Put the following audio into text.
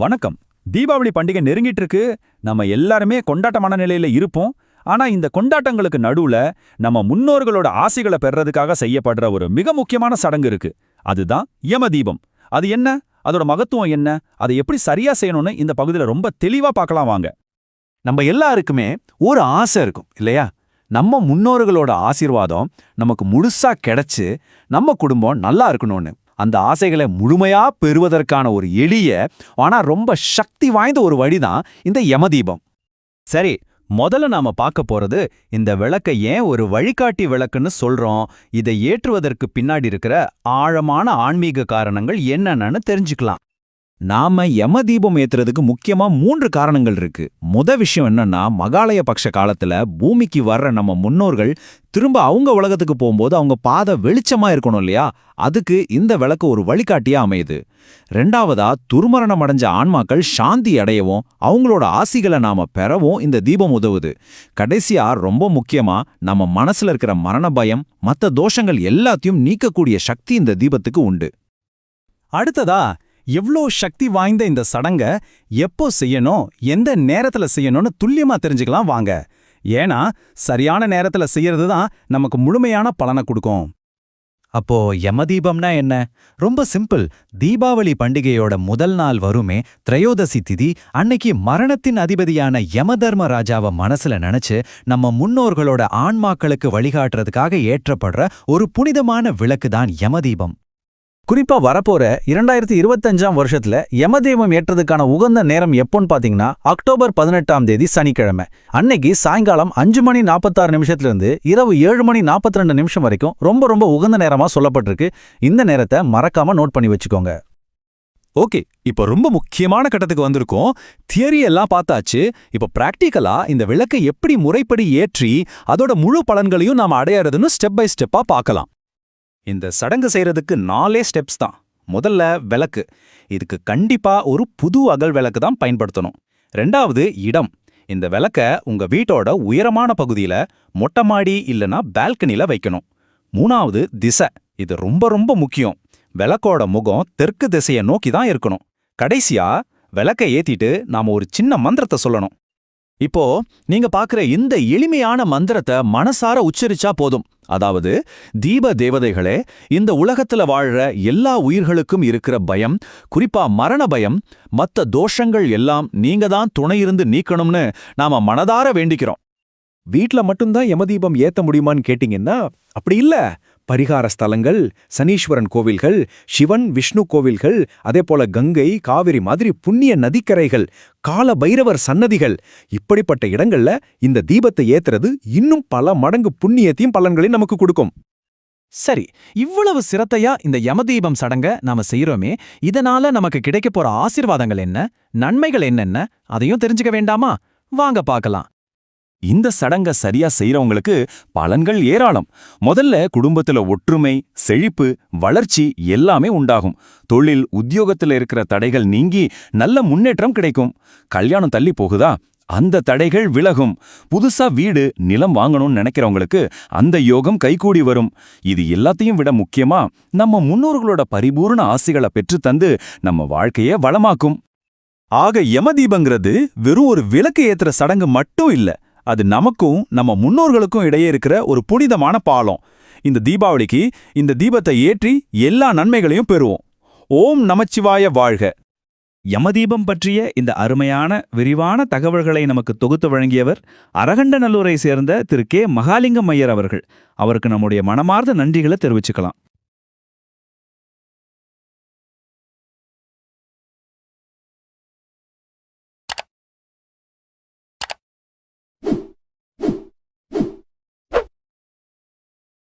வணக்கம். தீபாவளி பண்டிகை நெருங்கிட்டு இருக்கு நம்ம எல்லாருமே கொண்டாட்டமான நிலையில இருப்போம். ஆனா இந்த கொண்டாட்டங்களுக்கு நடுவுல நம்ம முன்னோர்களோட ஆசைகளை பெறறதுக்காக செய்யப்படுற ஒரு மிக முக்கியமான சடங்கு இருக்கு. அதுதான் யமதீபம் அது என்ன? அதோட மகத்துவம் என்ன? அதை எப்படி சரியா செய்யணும்னு இந்த பகுதியில ரொம்ப தெளிவா பார்க்கலாம் வாங்க. நம்ம எல்லாருக்குமே ஒரு ஆசை இருக்கும் இல்லையா? நம்ம முன்னோர்களோட ஆசீர்வாதம் நமக்கு முழுசா கிடைச்சு நம்ம குடும்பம் நல்லா இருக்கணும்னு. அந்த ஆசைகளை முழுமையா பெறுவதற்கான ஒரு எளிய ஆனா ரொம்ப சக்தி வாய்ந்த ஒரு வழிதான் இந்த யமதீபம். சரி முதல்ல நாம பார்க்க போறது இந்த விளக்கை ஏன் ஒரு வழிகாட்டி விளக்குன்னு சொல்றோம்? இதை ஏற்றுவதற்கு பின்னாடி இருக்கிற ஆழமான ஆன்மீக காரணங்கள் என்னென்னு தெரிஞ்சுக்கலாம். நாம யமதீபம் ஏத்துறதுக்கு முக்கியமா மூன்று காரணங்கள் இருக்கு. முத விஷயம் என்னன்னா மகாலய பக்ஷ காலத்துல பூமிக்கு வர்ற நம்ம முன்னோர்கள் திரும்ப அவங்க உலகத்துக்கு போகும்போது அவங்க பாதை வெளிச்சமா இருக்கணும் இல்லையா? அதுக்கு இந்த விளக்கு ஒரு வழிகாட்டியா அமையுது. ரெண்டாவதா துர்மரணம் அடைஞ்ச ஆன்மாக்கள் சாந்தி அடையவும் அவங்களோட ஆசிகளை நாம பெறவும் இந்த தீபம் உதவுது. கடைசியா ரொம்ப முக்கியமா நம்ம மனசுல இருக்கிற மரண பயம் மத்த தோஷங்கள் எல்லாத்தையும் நீக்கக்கூடிய சக்தி இந்த தீபத்துக்கு உண்டு. அடுத்ததா எவ்வளோ சக்தி வாய்ந்த இந்த சடங்க எப்போ செய்யணும் எந்த நேரத்துல செய்யணும்னு துல்லியமா தெரிஞ்சுக்கலாம் வாங்க. ஏன்னா சரியான நேரத்துல செய்யறது தான் நமக்கு முழுமையான பலனை கொடுக்கும். அப்போ யமதீபம்னா என்ன? ரொம்ப சிம்பிள். தீபாவளி பண்டிகையோட முதல் நாள் வருமே திரையோதசி திதி அன்னைக்கு மரணத்தின் அதிபதியான யமதர்ம ராஜாவை மனசுல நினைச்சு நம்ம முன்னோர்களோட ஆன்மாக்களுக்கு வழிகாட்டுறதுக்காக ஏற்றப்படுற ஒரு புனிதமான விளக்கு தான் யமதீபம். குறிப்பா வரப்போற இரண்டாயிரத்தி இருபத்தஞ்சாம் வருஷத்துல யமதீபம் ஏற்றதுக்கான உகந்த நேரம் எப்போன்னு பாத்தீங்கன்னா அக்டோபர் பதினெட்டாம் தேதி சனிக்கிழமை. அன்னைக்கு சாயங்காலம் அஞ்சு மணி நாற்பத்தாறு நிமிஷத்துல இருந்து இரவு ஏழு மணி நாற்பத்தி ரெண்டு நிமிஷம் வரைக்கும் ரொம்ப ரொம்ப உகந்த நேரமா சொல்லப்பட்டிருக்கு. இந்த நேரத்தை மறக்காம நோட் பண்ணி வச்சுக்கோங்க. ஓகே இப்போ ரொம்ப முக்கியமான கட்டத்துக்கு வந்திருக்கோம். தியரி எல்லாம் பார்த்தாச்சு. இப்போ பிராக்டிக்கலா இந்த விளக்கை எப்படி முறைப்படி ஏற்றி அதோட முழு பலன்களையும் நாம அடையறதுன்னு ஸ்டெப் பை ஸ்டெப்பா பார்க்கலாம். இந்த சடங்கு செய்யறதுக்கு நாலே ஸ்டெப்ஸ் தான். முதல்ல விளக்கு. இதுக்கு கண்டிப்பா ஒரு புது அகல் விளக்கு தான் பயன்படுத்தணும். ரெண்டாவது இடம். இந்த விளக்க உங்க வீட்டோட உயரமான பகுதியில மொட்டை மாடி இல்லனா பால்கனில வைக்கணும். மூணாவது திசை. இது ரொம்ப ரொம்ப முக்கியம். விளக்கோட முகம் தெற்கு திசையை நோக்கி தான் இருக்கணும். கடைசியா விளக்கை ஏத்திட்டு நாம ஒரு சின்ன மந்திரத்தை சொல்லணும். இப்போ நீங்க பாக்குற இந்த எளிமையான மந்திரத்தை மனசார உச்சரிச்சா போதும். அதாவது தீப தேவதைகளே இந்த உலகத்துல வாழ்ற எல்லா உயிர்களுக்கும் இருக்கிற பயம் குறிப்பா மரண பயம் மத்த தோஷங்கள் எல்லாம் நீங்க தான் துணையிருந்து நீக்கணும்னு நாம மனதார வேண்டிக்கிறோம். வீட்ல மட்டும்தான் யமதீபம் ஏத்த முடியுமான்னு கேட்டீங்கன்னா அப்படி இல்ல. பரிகார ஸ்தலங்கள் சனீஸ்வரன் கோவில்கள் சிவன் விஷ்ணு கோவில்கள் அதே போல கங்கை காவிரி மாதிரி புண்ணிய நதிக்கரைகள் கால பைரவர் சன்னதிகள் இப்படிப்பட்ட இடங்கள்ல இந்த தீபத்தை ஏத்துறது இன்னும் பல மடங்கு புண்ணியத்தையும் பலன்களையும் நமக்கு கொடுக்கும். சரி இவ்வளவு சிரத்தையா இந்த யமதீபம் சடங்க நாம செய்யறோமே இதனால நமக்கு கிடைக்க போற ஆசீர்வாதங்கள் என்ன நன்மைகள் என்னென்ன அதையும் தெரிஞ்சுக்க வேண்டாமா? வாங்க பார்க்கலாம். இந்த சடங்க சரியா செய்யறவங்களுக்கு பலன்கள் ஏராளம். முதல்ல குடும்பத்துல ஒற்றுமை செழிப்பு வளர்ச்சி எல்லாமே உண்டாகும். தொழில் உத்தியோகத்துல இருக்கிற தடைகள் நீங்கி நல்ல முன்னேற்றம் கிடைக்கும். கல்யாணம் தள்ளி போகுதா? அந்த தடைகள் விலகும். புதுசா வீடு நிலம் வாங்கணும்னு நினைக்கிறவங்களுக்கு அந்த யோகம் கைகூடி வரும். இது எல்லாத்தையும் விட முக்கியமா நம்ம முன்னோர்களோட பரிபூர்ண ஆசைகளை பெற்றுத்தந்து நம்ம வாழ்க்கைய வளமாக்கும். ஆக யமதீபங்கிறது வெறும் ஒரு விளக்கு ஏத்துற சடங்கு மட்டும் இல்ல. அது நமக்கும் நம்ம முன்னோர்களுக்கும் இடையே இருக்கிற ஒரு புனிதமான பாலம். இந்த தீபாவளிக்கு இந்த தீபத்தை ஏற்றி எல்லா நன்மைகளையும் பெறுவோம். ஓம் நமச்சிவாய வாழ்க. யமதீபம் பற்றிய இந்த அருமையான விரிவான தகவல்களை நமக்கு தொகுத்து வழங்கியவர் அரகண்டநல்லூரை சேர்ந்த திரு கே மகாலிங்கம் ஐயர் அவர்கள். அவருக்கு நம்முடைய மனமார்ந்த நன்றிகளை தெரிவிச்சுக்கலாம்.